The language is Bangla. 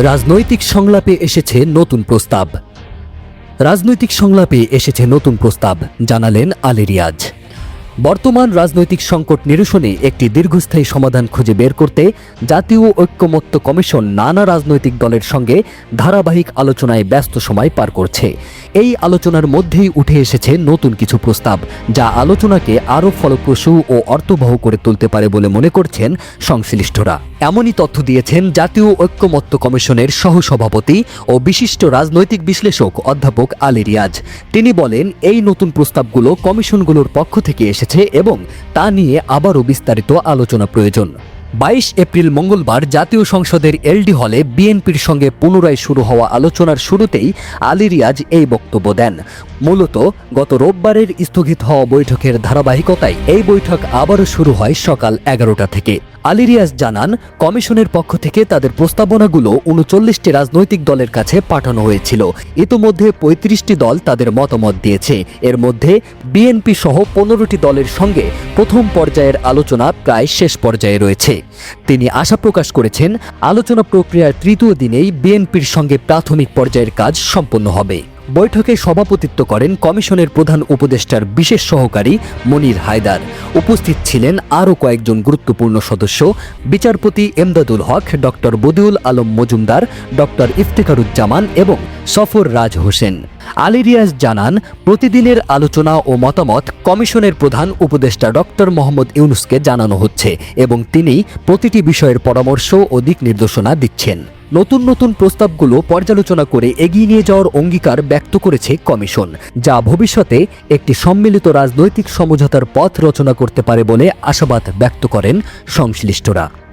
রাজনৈতিক সংলাপে এসেছে নতুন প্রস্তাব। রাজনৈতিক সংলাপে এসেছে নতুন প্রস্তাব, জানালেন আলী রিয়াজ। বর্তমান রাজনৈতিক সংকট নিরসনে একটি দীর্ঘস্থায়ী সমাধান খুঁজে বের করতে জাতীয় ঐক্যমত্য কমিশন নানা রাজনৈতিক দলের সঙ্গে ধারাবাহিক আলোচনায় ব্যস্ত সময় পার করছে। এই আলোচনার মধ্যেই উঠে এসেছে নতুন কিছু প্রস্তাব, যা আলোচনাকে আরও ফলপ্রসূ ও অর্থবহ করে তুলতে পারে বলে মনে করছেন সংশ্লিষ্টরা। এমনই তথ্য দিয়েছেন জাতীয় ঐক্যমত্য কমিশনের সহসভাপতি ও বিশিষ্ট রাজনৈতিক বিশ্লেষক অধ্যাপক আলী রিয়াজ। তিনি বলেন, এই নতুন প্রস্তাবগুলো কমিশনগুলোর পক্ষ থেকে এসেছে এবং তা নিয়ে আবারও বিস্তারিত আলোচনা প্রয়োজন। বাইশ এপ্রিল মঙ্গলবার জাতীয় সংসদের এলডি হলে বিএনপির সঙ্গে পুনরায় শুরু হওয়া আলোচনার শুরুতেই আলী রিয়াজ এই বক্তব্য দেন। মূলত গত রোববারের স্থগিত হওয়া বৈঠকের ধারাবাহিকতায় এই বৈঠক আবারও শুরু হয় সকাল এগারোটা থেকে। আলী রিয়াজ জানান, কমিশনের পক্ষ থেকে তাদের প্রস্তাবনাগুলো উনচল্লিশটি রাজনৈতিক দলের কাছে পাঠানো হয়েছিল। ইতোমধ্যে পঁয়ত্রিশটি দল তাদের মতামত দিয়েছে। এর মধ্যে বিএনপি সহ পনেরোটি দলের সঙ্গে প্রথম পর্যায়ের আলোচনা প্রায় শেষ পর্যায়ে রয়েছে। তিনি আশা প্রকাশ করেছেন, আলোচনা প্রক্রিয়ার তৃতীয় দিনেই বিএনপির সঙ্গে প্রাথমিক পর্যায়ের কাজ সম্পন্ন হবে। বৈঠকে সভাপতিত্ব করেন কমিশনের প্রধান উপদেষ্টার বিশেষ সহকারী মনির হায়দার। উপস্থিত ছিলেন আরও কয়েকজন গুরুত্বপূর্ণ সদস্য, বিচারপতি এমদাদুল হক, ডক্টর বদিউল আলম মজুমদার, ডক্টর ইফতেখারুজ্জামান এবং সফর রাজ হোসেন। আলী রিয়াজ জানান, প্রতিদিনের আলোচনা ও মতামত কমিশনের প্রধান উপদেষ্টা ডক্টর মোহাম্মদ ইউনুসকে জানানো হচ্ছে এবং তিনি প্রতিটি বিষয়ের পরামর্শ ও দিক নির্দেশনা দিচ্ছেন। নতুন নতুন প্রস্তাবগুলো পর্যালোচনা করে এগিয়ে নিয়ে যাওয়ার অঙ্গীকার ব্যক্ত করেছে কমিশন, যা ভবিষ্যতে একটি সম্মিলিত রাজনৈতিক সমঝোতার পথ রচনা করতে পারে বলে আশাবাদ ব্যক্ত করেন সংশ্লিষ্টরা।